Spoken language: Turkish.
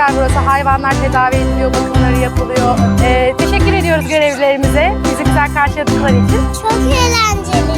güzel burası. Hayvanlar tedavi ediliyor, bakımları yapılıyor. Ee, teşekkür ediyoruz görevlilerimize bizi güzel karşıladıkları için. Çok eğlenceli.